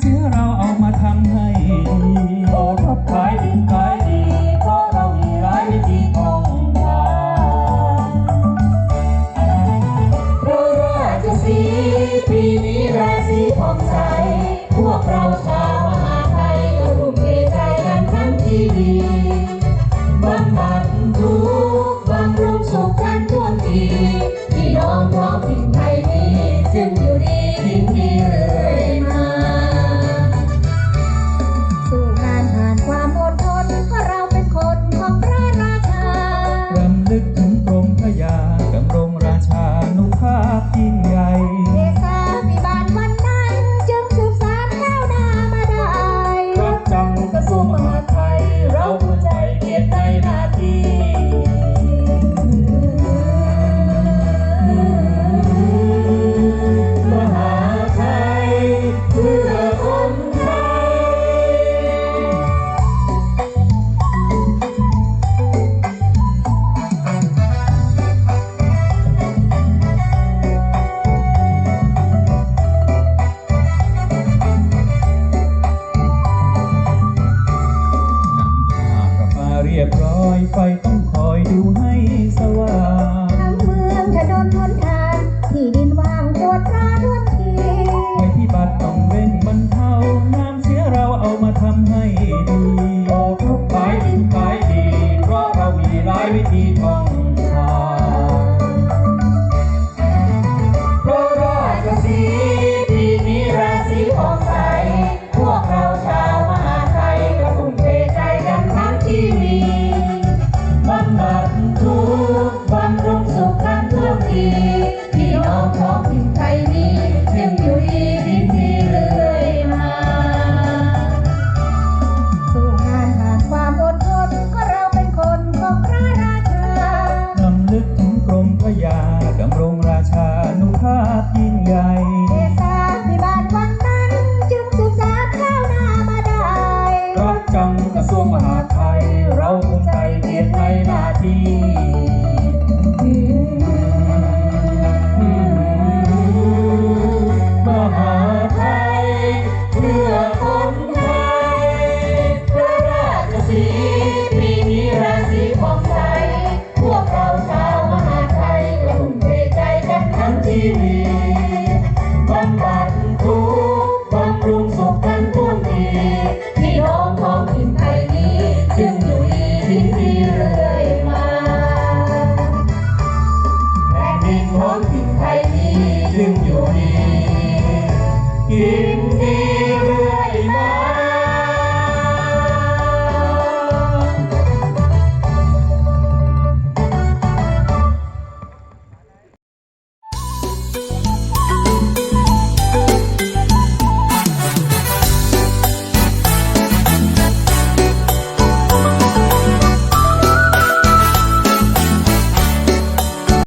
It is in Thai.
เสียเราเอามาทำให้ดีโอรับขายดีขายดี เพราะเรามีรายไวิที่คงทางพระราชสีปีนี้ราศีผ่องใส พวกเราชาวมหาไทยก็ร่วมเทใจกันทั้งที่ดีบำบัดทุก the